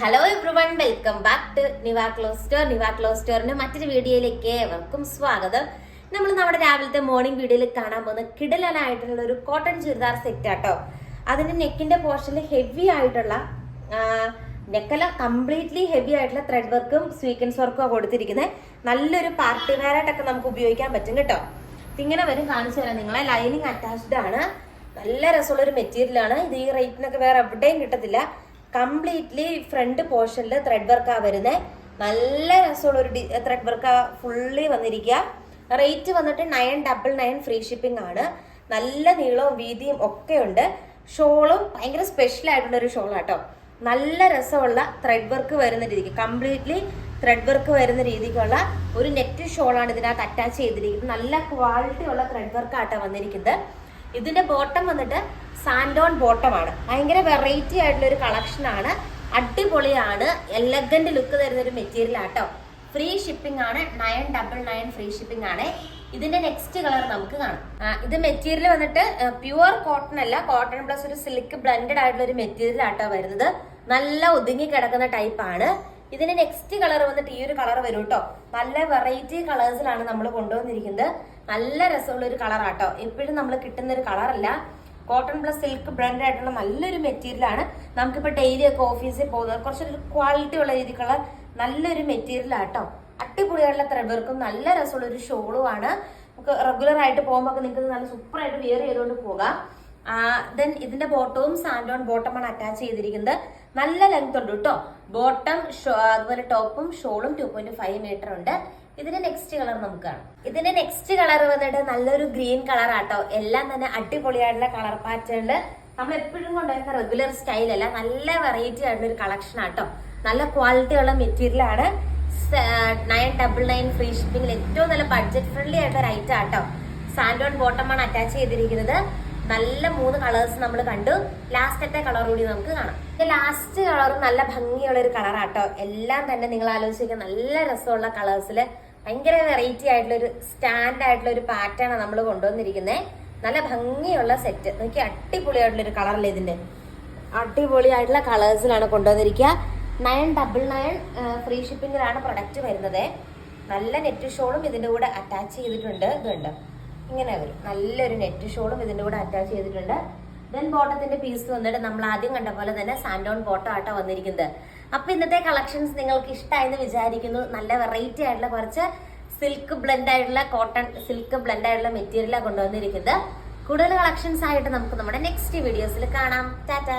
Hello everyone welcome back to Niva clothes store Niva clothes സ്റ്റോറിന്റെ മറ്റൊരു വീഡിയോയിലേക്ക് ഏവർക്കും സ്വാഗതം. നമ്മൾ നമ്മുടെ രാവിലത്തെ മോർണിംഗ് വീഡിയോയിൽ കാണാൻ പോകുന്ന കിടലനായിട്ടുള്ള ഒരു കോട്ടൺ ചുരിദാർ സെറ്റ് ആട്ടോ. അതിന്റെ നെക്കിന്റെ പോർഷനിൽ ഹെവി ആയിട്ടുള്ള നെക്കല കംപ്ലീറ്റ്ലി ഹെവി ആയിട്ടുള്ള ത്രെഡ് വർക്കും സ്വീക്കൻസ് വർക്കും കൊടുത്തിരിക്കുന്നത് നല്ലൊരു പാർട്ടി വെയർ ആയിട്ടൊക്കെ നമുക്ക് ഉപയോഗിക്കാൻ പറ്റും കേട്ടോ. ഇങ്ങനെ വരും കാണിച്ചു തരാം. നിങ്ങളെ ലൈനിങ് അറ്റാച്ച്ഡ് ആണ്. നല്ല രസമുള്ള ഒരു മെറ്റീരിയൽ ആണ്. ഇത് ഈ റേറ്റിനൊക്കെ വേറെ എവിടെയും കിട്ടത്തില്ല. കംപ്ലീറ്റ്ലി ഫ്രണ്ട് പോർഷനിൽ ത്രെഡ് വർക്കാണ് വരുന്നത് നല്ല രസമുള്ള ഒരു ത്രെഡ് വർക്കാണ് ഫുള്ളി വന്നിരിക്കുക റേറ്റ് വന്നിട്ട് nine double nine free shipping ആണ്. നല്ല നീളവും വീതിയും ഒക്കെ ഉണ്ട് ഷോളും ഭയങ്കര സ്പെഷ്യൽ ആയിട്ടുള്ള ഒരു ഷോളാട്ടോ. നല്ല രസമുള്ള ത്രെഡ് വർക്ക് വരുന്ന രീതിക്ക് കംപ്ലീറ്റ്ലി ത്രെഡ് വർക്ക് വരുന്ന രീതിക്കുള്ള ഒരു നെറ്റ് ഷോളാണ് ഇതിനകത്ത് അറ്റാച്ച് ചെയ്തിരിക്കുന്നത്. നല്ല ക്വാളിറ്റി ഉള്ള ത്രെഡ് വർക്കാട്ടോ വന്നിരിക്കുന്നത്. ഇതിന്റെ ബോട്ടം വന്നിട്ട് സാൻഡോൺ ബോട്ടമാണ്. ഭയങ്കര വെറൈറ്റി ആയിട്ടുള്ള ഒരു കളക്ഷനാണ് അടിപൊളിയാണ്. എലഗന്റ് ലുക്ക് തരുന്ന ഒരു മെറ്റീരിയൽ ആട്ടോ. ഫ്രീ ഷിപ്പിംഗ് ആണ്. Nine double nine free shipping ആണ്. ഇതിന്റെ നെക്സ്റ്റ് കളർ നമുക്ക് കാണാം. ഇത് മെറ്റീരിയൽ വന്നിട്ട് പ്യുവർ കോട്ടൺ അല്ല കോട്ടൺ പ്ലസ് ഒരു സിൽക്ക് ബ്ലെൻഡഡ് ആയിട്ടുള്ള ഒരു മെറ്റീരിയൽ ആട്ടോ വരുന്നത്. നല്ല ഒതുങ്ങി കിടക്കുന്ന ടൈപ്പ് ആണ്. ഇതിന്റെ നെക്സ്റ്റ് കളർ വന്നിട്ട് ഈ ഒരു കളർ വരും കേട്ടോ നല്ല വെറൈറ്റി കളേഴ്സിലാണ് നമ്മൾ കൊണ്ടുവന്നിരിക്കുന്നത്. നല്ല രസമുള്ള ഒരു കളർ ആട്ടോ. എപ്പോഴും നമ്മൾ കിട്ടുന്ന ഒരു കളറല്ല കോട്ടൺ പ്ലസ് സിൽക്ക് ബ്രാൻഡ് ആയിട്ടുള്ള നല്ലൊരു മെറ്റീരിയലാണ് നമുക്കിപ്പോൾ ഡെയിലി ഒക്കെ ഓഫീസിൽ പോകുന്നത് കുറച്ചൊരു ക്വാളിറ്റി ഉള്ള രീതിക്കുള്ള നല്ലൊരു മെറ്റീരിയലാണ് ആട്ടോ അടിപൊളിയായിട്ടുള്ള ത്രെഡ് വർക്കും നല്ല രസമുള്ള ഒരു ഷോളും ആണ്. നമുക്ക് റെഗുലർ ആയിട്ട് പോകുമ്പോൾ നിങ്ങൾക്ക് നല്ല സൂപ്പർ ആയിട്ട് വിയർ ചെയ്തുകൊണ്ട് പോകാം. ദെൻ ഇതിന്റെ ബോട്ടവും സാൻഡോൺ ബോട്ടമാണ് അറ്റാച്ച് ചെയ്തിരിക്കുന്നത്. നല്ല ലെങ്ത് ഉണ്ട് കേട്ടോ ബോട്ടം അതുപോലെ ടോപ്പും ഷോളും ടു പോയിന്റ് ഫൈവ് മീറ്റർ ഉണ്ട്. ഇതിന്റെ നെക്സ്റ്റ് കളർ നമുക്ക് കാണാം. ഇതിന്റെ നെക്സ്റ്റ് കളർ വന്നിട്ട് നല്ലൊരു ഗ്രീൻ കളർ ആട്ടോ. എല്ലാം തന്നെ അടിപൊളിയായിട്ടുള്ള കളർ പാറ്റേണിൽ നമ്മൾ എപ്പോഴും കൊണ്ടുവരുന്ന റെഗുലർ സ്റ്റൈൽ അല്ല നല്ല വെറൈറ്റി ആയിട്ടുള്ള ഒരു കളക്ഷൻ ആട്ടോ. നല്ല ക്വാളിറ്റി ഉള്ള മെറ്റീരിയൽ ആണ്. നയൻ ഡബിൾ നയൻ ഫ്രീ ഷിപ്പിംഗിൽ ഏറ്റവും നല്ല ബഡ്ജറ്റ് ഫ്രണ്ട്ലി ആയിട്ടുള്ള ഐറ്റം ആട്ടോ. സാൻഡോൺ ബോട്ടമാണ് അറ്റാച്ച് ചെയ്തിരിക്കുന്നത്. നല്ല മൂന്ന് കളേഴ്സ് നമ്മൾ കണ്ടു. ലാസ്റ്റത്തെ കളർ കൂടി നമുക്ക് കാണാം. ലാസ്റ്റ് കളറും നല്ല ഭംഗിയുള്ള ഒരു കളറാട്ടോ എല്ലാം തന്നെ നിങ്ങൾ ആലോചിക്കുക നല്ല രസമുള്ള കളേഴ്സിൽ ഭയങ്കര വെറൈറ്റി ആയിട്ടുള്ള ഒരു സ്റ്റാൻഡ് ആയിട്ടുള്ള ഒരു പാറ്റേൺ നമ്മൾ കൊണ്ടുവന്നിരിക്കുന്നത് നല്ല ഭംഗിയുള്ള സെറ്റ് നോക്കി അടിപൊളിയായിട്ടുള്ള ഒരു കളറല്ലേ ഇതിന്റെ? അടിപൊളിയായിട്ടുള്ള കളേഴ്സിലാണ് കൊണ്ടുവന്നിരിക്കുക നയൻ ഡബിൾ നയൻ ഫ്രീ ഷിപ്പിംഗിലാണ് പ്രൊഡക്റ്റ് വരുന്നത്. നല്ല നെറ്റ് ഷോളും ഇതിന്റെ കൂടെ അറ്റാച്ച് ചെയ്തിട്ടുണ്ട്. ഇതുണ്ട് ഇങ്ങനെ വരും. നല്ലൊരു നെറ്റ് ഷോളും ഇതിന്റെ കൂടെ അറ്റാച്ച് ചെയ്തിട്ടുണ്ട്. ദെൻ ബോട്ടത്തിന്റെ പീസ് വന്നിട്ട് നമ്മൾ ആദ്യം കണ്ട പോലെ തന്നെ സാൻഡോൺ ബോട്ടം ആട്ടോ വന്നിരിക്കുന്നത്. അപ്പൊ ഇന്നത്തെ കളക്ഷൻസ് നിങ്ങൾക്ക് ഇഷ്ടമായെന്ന് വിചാരിക്കുന്നു. നല്ല വെറൈറ്റി ആയിട്ടുള്ള കുറച്ച് സിൽക്ക് ബ്ലെൻഡ് ആയിട്ടുള്ള കോട്ടൺ സിൽക്ക് ബ്ലെൻഡ് ആയിട്ടുള്ള മെറ്റീരിയലാണ് കൊണ്ടുവന്നിരിക്കുന്നത്. കൂടുതൽ കളക്ഷൻസ് ആയിട്ട് നമുക്ക് നമ്മുടെ നെക്സ്റ്റ് വീഡിയോസിൽ കാണാം. ടാറ്റാ